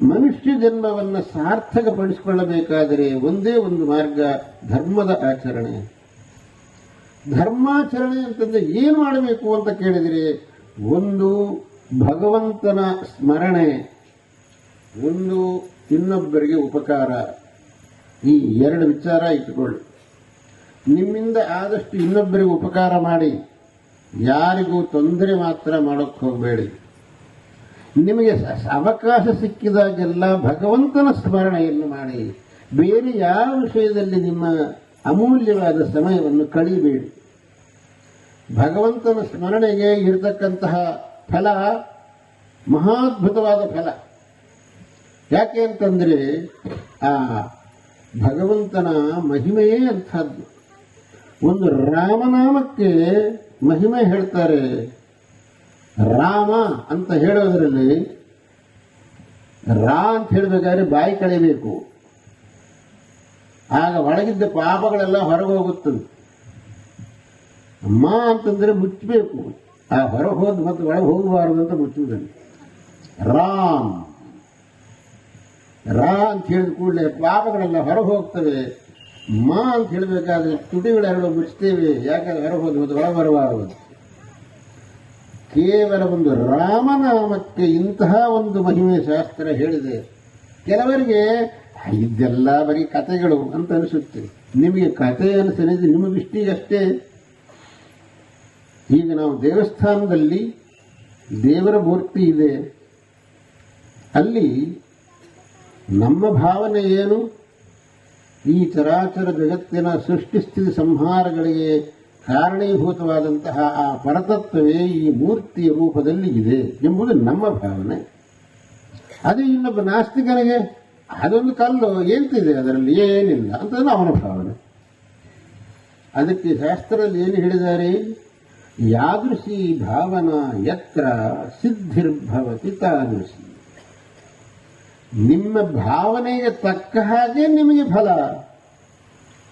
ಮನುಷ್ಯ ಜನ್ಮವನ್ನು ಸಾರ್ಥಕಪಡಿಸಿಕೊಳ್ಳಬೇಕಾದರೆ ಒಂದೇ ಒಂದು ಮಾರ್ಗ ಧರ್ಮದ ಆಚರಣೆ. ಧರ್ಮಾಚರಣೆ ಅಂತಂದ್ರೆ ಏನು ಮಾಡಬೇಕು ಅಂತ ಕೇಳಿದರೆ ಒಂದು ಭಗವಂತನ ಸ್ಮರಣೆ, ಒಂದು ಇನ್ನೊಬ್ಬರಿಗೆ ಉಪಕಾರ. ಈ ಎರಡು ವಿಚಾರ ಇಟ್ಟುಕೊಳ್ಳಿ. ನಿಮ್ಮಿಂದ ಆದಷ್ಟು ಇನ್ನೊಬ್ಬರಿಗೆ ಉಪಕಾರ ಮಾಡಿ, ಯಾರಿಗೂ ತೊಂದರೆ ಮಾತ್ರ ಮಾಡೋಕ್ಕೆ ಹೋಗಬೇಡಿ. ನಿಮಗೆ ಅವಕಾಶ ಸಿಕ್ಕಿದಾಗೆಲ್ಲ ಭಗವಂತನ ಸ್ಮರಣೆಯನ್ನು ಮಾಡಿ. ಬೇರೆ ಯಾವ ವಿಷಯದಲ್ಲಿ ನಿಮ್ಮ ಅಮೂಲ್ಯವಾದ ಸಮಯವನ್ನು ಕಳೀಬೇಡಿ. ಭಗವಂತನ ಸ್ಮರಣೆಗೆ ಇರತಕ್ಕಂತಹ ಫಲ, ಮಹಾದ್ಭುತವಾದ ಫಲ. ಯಾಕೆ ಅಂತಂದ್ರೆ, ಆ ಭಗವಂತನ ಮಹಿಮೆಯೇ ಅಂಥದ್ದು. ಒಂದು ರಾಮನಾಮಕ್ಕೆ ಮಹಿಮೆ ಹೇಳ್ತಾರೆ. ರಾಮ ಅಂತ ಹೇಳೋದ್ರಲ್ಲಿ ರಾ ಅಂತ ಹೇಳಬೇಕಾದ್ರೆ ಬಾಯಿ ಕಳೆಯಬೇಕು. ಆಗ ಒಳಗಿದ್ದ ಪಾಪಗಳೆಲ್ಲ ಹೊರಗೆ ಹೋಗುತ್ತದೆ ಅಮ್ಮ ಅಂತಂದ್ರೆ ಮುಚ್ಚಬೇಕು. ಆ ಹೊರಗೆ ಹೋದ್ ಮತ್ತೆ ಒಳಗೆ ಹೋಗಬಾರದು ಅಂತ ಮುಚ್ಚುವುದನ್ನು ರಾಮ್. ರಾ ಅಂತ ಹೇಳಿದ ಕೂಡಲೇ ಪಾಪಗಳೆಲ್ಲ ಹೊರಗೆ ಹೋಗ್ತವೆ. ಮಾ ಅಂತ ಹೇಳಬೇಕಾದ್ರೆ ತುಟಿಗಳೆರಡು ಮುಚ್ಚುತ್ತೇವೆ. ಯಾಕಂದ್ರೆ ಹೊರಗೆ ಹೋದ್ ಮತ್ತೆ ಒಳಗೆ ಬರಬಾರದು ಕೇವಲ ಒಂದು ರಾಮನಾಮಕ್ಕೆ ಇಂತಹ ಒಂದು ಮಹಿಮೆ ಶಾಸ್ತ್ರ ಹೇಳಿದೆ. ಕೆಲವರಿಗೆ ಇದೆಲ್ಲ ಬರೀ ಕಥೆಗಳು ಅಂತ ಅನಿಸುತ್ತೆ. ನಿಮಗೆ ಕಥೆ ಅನಿಸಲಿದೆ ದೃಷ್ಟಿಗಷ್ಟೇ. ಈಗ ನಾವು ದೇವಸ್ಥಾನದಲ್ಲಿ ದೇವರ ಮೂರ್ತಿ ಇದೆ. ಅಲ್ಲಿ ನಮ್ಮ ಭಾವನೆ ಏನು? ಈ ಚರಾಚರ ಜಗತ್ತಿನ ಸೃಷ್ಟಿಸ್ಥಿತಿ ಸಂಹಾರಗಳಿಗೆ ಕಾರಣೀಭೂತವಾದಂತಹ ಆ ಪರತತ್ವವೇ ಈ ಮೂರ್ತಿಯ ರೂಪದಲ್ಲಿ ಇದೆ ಎಂಬುದು ನಮ್ಮ ಭಾವನೆ. ಅದೇ ಇನ್ನೊಬ್ಬ ನಾಸ್ತಿಕನಿಗೆ, ಅದೊಂದು ಕಲ್ಲು ಎಂತಿದೆ ಅದರಲ್ಲಿ? ಏನಿಲ್ಲ ಅಂತಂದ್ರೆ ಅವನ ಭಾವನೆ. ಅದಕ್ಕೆ ಶಾಸ್ತ್ರದಲ್ಲಿ ಏನು ಹೇಳಿದ್ದಾರೆ? ಯಾದೃಶಿ ಭಾವನಾ ಯತ್ರ ಸಿದ್ಧಿರ್ಭವತಿ ತಾದೃಶಿ. ನಿಮ್ಮ ಭಾವನೆಗೆ ತಕ್ಕ ಹಾಗೆ ನಿಮಗೆ ಫಲ.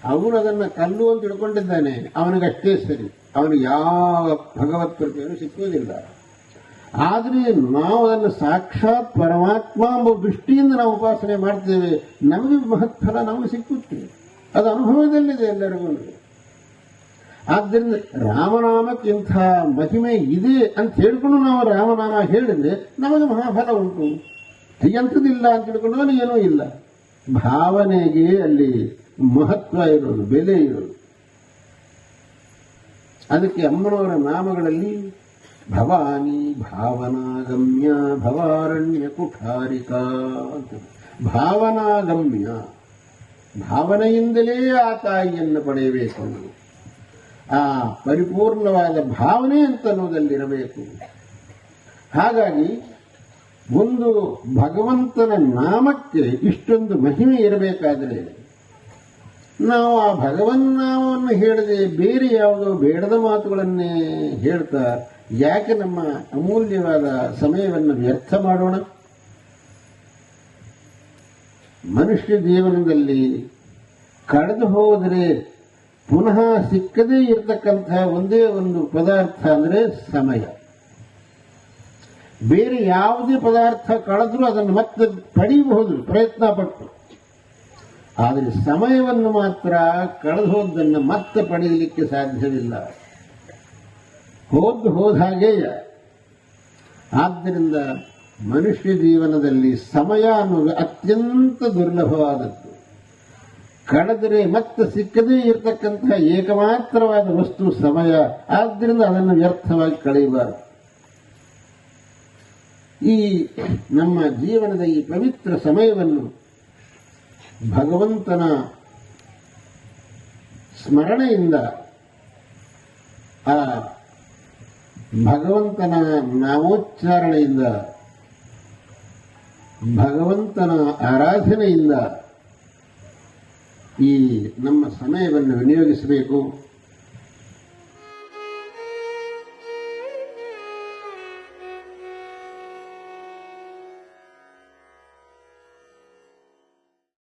ಅವನು ಅದನ್ನ ಕಲ್ಲು ಅಂತ ತಿಳ್ಕೊಂಡಿದ್ದಾನೆ ಅವನಿಗಷ್ಟೇ ಸರಿ. ಅವನಿಗೆ ಯಾವ ಭಗವತ್ ಕೃಪೆಯನ್ನು ಸಿಕ್ಕುವುದಿಲ್ಲ. ಆದರೆ ನಾವು ಅದನ್ನು ಸಾಕ್ಷಾತ್ ಪರಮಾತ್ಮ ಎಂಬ ದೃಷ್ಟಿಯಿಂದ ನಾವು ಉಪಾಸನೆ ಮಾಡ್ತೇವೆ. ನಮಗೆ ಮಹತ್ಫಲ ನಮಗೆ ಸಿಕ್ಕುತ್ತೆ. ಅದು ಅನುಭವದಲ್ಲಿದೆ ಎಲ್ಲರಿಗೂ. ಆದ್ದರಿಂದ ರಾಮನಾಮಕ್ಕಿಂತ ಮಹಿಮೆ ಇದೆ ಅಂತ ಹೇಳ್ಕೊಂಡು ನಾವು ರಾಮನಾಮ ಹೇಳಿದ್ರೆ ನಮಗೆ ಮಹಾಫಲ ಉಂಟು. ಎಂಥದಿಲ್ಲ ಅಂತ ತಿಳ್ಕೊಂಡು ಏನೂ ಇಲ್ಲ. ಭಾವನೆಗೆ ಅಲ್ಲಿ ಮಹತ್ವ ಇರೋದು, ಬೆಲೆ ಇರೋದು. ಅದಕ್ಕೆ ಅಮ್ಮನವರ ನಾಮಗಳಲ್ಲಿ ಭವಾನಿ ಭಾವನಾಗಮ್ಯ ಭವಾರಣ್ಯ ಕುಠಾರಿಕಾ ಅಂತ. ಭಾವನಾಗಮ್ಯ, ಭಾವನೆಯಿಂದಲೇ ಆ ತಾಯಿಯನ್ನು ಪಡೆಯಬೇಕು ಆ ಪರಿಪೂರ್ಣವಾದ ಭಾವನೆ ಅಂತ ಅನ್ನೋದಲ್ಲಿರಬೇಕು ಹಾಗಾಗಿ ಒಂದು ಭಗವಂತನ ನಾಮಕ್ಕೆ ಇಷ್ಟೊಂದು ಮಹಿಮೆ ಇರಬೇಕಾದರೆ ನಾವು ಆ ಭಗವನ್ನಾಮವನ್ನು ಹೇಳದೆ ಬೇರೆ ಯಾವುದೋ ಬೇಡದ ಮಾತುಗಳನ್ನೇ ಹೇಳ್ತಾ ಯಾಕೆ ನಮ್ಮ ಅಮೂಲ್ಯವಾದ ಸಮಯವನ್ನು ವ್ಯರ್ಥ ಮಾಡೋಣ? ಮನುಷ್ಯ ಜೀವನದಲ್ಲಿ ಕಳೆದು ಹೋದರೆ ಪುನಃ ಸಿಕ್ಕದೇ ಇರತಕ್ಕಂತಹ ಒಂದೇ ಒಂದು ಪದಾರ್ಥ ಅಂದರೆ ಸಮಯ. ಬೇರೆ ಯಾವುದೇ ಪದಾರ್ಥ ಕಳೆದ್ರೂ ಅದನ್ನು ಮತ್ತೆ ಪಡೆಯಬಹುದು ಪ್ರಯತ್ನ ಪಟ್ಟು ಆದರೆ ಸಮಯವನ್ನು ಮಾತ್ರ ಕಳೆದು ಹೋದ್ದನ್ನು ಮತ್ತೆ ಪಡೆಯಲಿಕ್ಕೆ ಸಾಧ್ಯವಿಲ್ಲ. ಹೋದ್ದು ಹೋದ ಹಾಗೆಯೇ. ಆದ್ದರಿಂದ ಮನುಷ್ಯ ಜೀವನದಲ್ಲಿ ಸಮಯ ಅನ್ನೋದು ಅತ್ಯಂತ ದುರ್ಲಭವಾದದ್ದು. ಕಳೆದರೆ ಮತ್ತೆ ಸಿಕ್ಕದೇ ಇರತಕ್ಕಂತಹ ಏಕಮಾತ್ರವಾದ ವಸ್ತು ಸಮಯ. ಆದ್ದರಿಂದ ಅದನ್ನು ವ್ಯರ್ಥವಾಗಿ ಕಳೆಯಬಾರದು. ಈ ನಮ್ಮ ಜೀವನದ ಈ ಪವಿತ್ರ ಸಮಯವನ್ನು ಭಗವಂತನ ಸ್ಮರಣೆಯಿಂದ ಆ ಭಗವಂತನ ನಾಮೋಚ್ಚಾರಣೆಯಿಂದ ಭಗವಂತನ ಆರಾಧನೆಯಿಂದ ಈ ನಮ್ಮ ಸಮಯವನ್ನು ವಿನಿಯೋಗಿಸಬೇಕು.